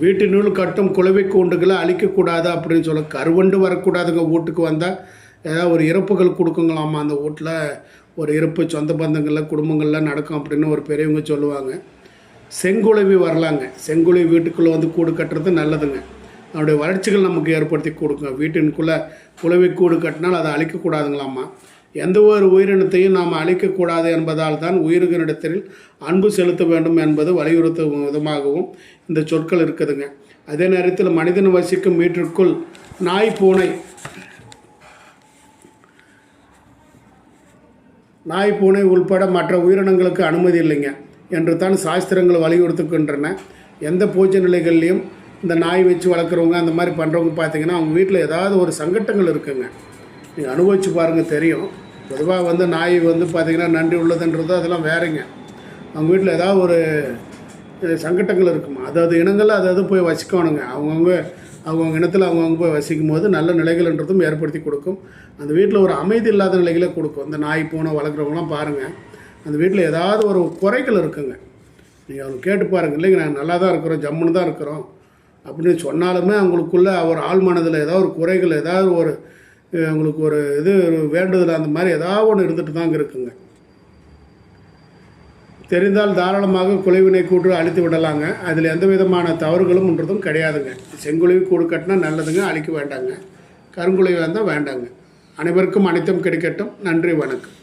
வீட்டினுள் கட்டும் குழவை கூண்டுகளை அழிக்கக்கூடாது அப்படின்னு சொல்ல கருவண்டு வரக்கூடாதுங்க வீட்டுக்கு வந்தால் ஏதாவது ஒரு இறப்புகள் கொடுக்குங்களாமா அந்த வீட்டில். ஒரு இறப்பு சொந்த பந்தங்களில் குடும்பங்களில் நடக்கும் அப்படின்னு ஒரு பெரியவங்க சொல்லுவாங்க. செங்குழவி வரலாங்க. செங்குளவி வீட்டுக்குள்ளே வந்து கூடு கட்டுறது நல்லதுங்க. அதனுடைய வளர்ச்சிகள் நமக்கு ஏற்படுத்தி கொடுங்க வீட்டினுக்குள்ளே புலவை கூடு கட்டினால் அதை அழிக்கக்கூடாதுங்களாமா எந்த ஒரு உயிரினத்தையும் நாம் அழிக்கக்கூடாது என்பதால் தான் உயிர்களிடத்தில் அன்பு செலுத்த வேண்டும் என்பது வலியுறுத்தும் விதமாகவும் இந்த சொற்கள் இருக்குதுங்க. அதே நேரத்தில் மனிதன் வசிக்கும் வீட்டிற்குள் நாய் பூனை நாய் பூனை உள்பட மற்ற உயிரினங்களுக்கு அனுமதி இல்லைங்க. என்று தான் சாஸ்திரங்கள் வலியுறுத்துகின்றன. எந்த பூஜை நிலைகள்லையும் இந்த நாய் வச்சு வளர்க்குறவங்க அந்த மாதிரி பண்ணுறவங்க பார்த்தீங்கன்னா அவங்க வீட்டில் ஏதாவது ஒரு சங்கட்டங்கள் இருக்குங்க. நீங்கள் அனுபவிச்சு பாருங்கள் தெரியும். பொதுவாக வந்து நாய் வந்து பார்த்திங்கன்னா நன்றி உள்ளதுன்றது அதெல்லாம் வேறுங்க. அவங்க வீட்டில் ஏதாவது ஒரு சங்கட்டங்கள் இருக்குமா? அதாவது இனங்களில் அதாவது போய் வசிக்கணுங்க அவங்கவுங்க அவங்கவுங்க இனத்தில் அவங்கவுங்க போய் வசிக்கும் போது நல்ல நிலைகள்ன்றதும் ஏற்படுத்தி கொடுக்கும். அந்த வீட்டில் ஒரு அமைதி இல்லாத நிலைகளை கொடுக்கும். இந்த நாய் பூனை வளர்க்குறவங்களாம் பாருங்கள் அந்த வீட்டில் ஏதாவது ஒரு குறைகள் இருக்குங்க. நீங்கள் அவங்க கேட்டு பாருங்கள் இல்லைங்க நாங்கள் நல்லா தான் இருக்கிறோம் ஜம்முன்னு தான் இருக்கிறோம். அப்படின்னு சொன்னாலுமே அவங்களுக்குள்ளே ஒரு ஆழ்மனதில் ஏதாவது ஒரு குறைகள் ஏதாவது ஒரு அவங்களுக்கு ஒரு இது வேண்டுதல் அந்த மாதிரி ஏதாவது ஒன்று இருந்துட்டு தாங்க இருக்குங்க. தெரிந்தால் தாராளமாக குலைவினை கூட்டு அழித்து விடலாங்க. அதில் எந்த விதமான தவறுகளும்ன்றதும் கிடையாதுங்க. செங்குழுவி கூடு கட்டினா நல்லதுங்க அழிக்க வேண்டாங்க. கருங்குலைவாக இருந்தால் வேண்டாங்க. அனைவருக்கும் அனைத்தும் கிடைக்கட்டும். நன்றி வணக்கம்.